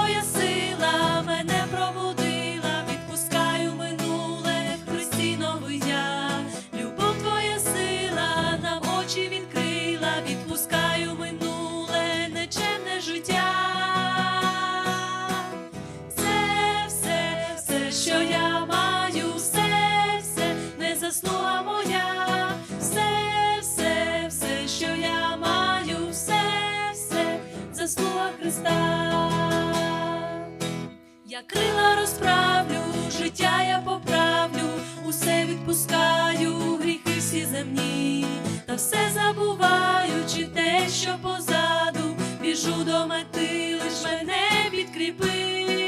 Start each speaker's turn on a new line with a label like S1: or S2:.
S1: Твоя сила мене пробудила, відпускаю минуле в Христі. Любов твоя сила нам очі відкрила, відпускаю минуле, нечемне життя. Це все, все, що я маю, все, все не заслуга моя. все Крила розправлю, життя я поправлю, усе відпускаю, гріхи всі земні, та все забуваючи те, що позаду, біжу до мети, лиш мене підкріпи.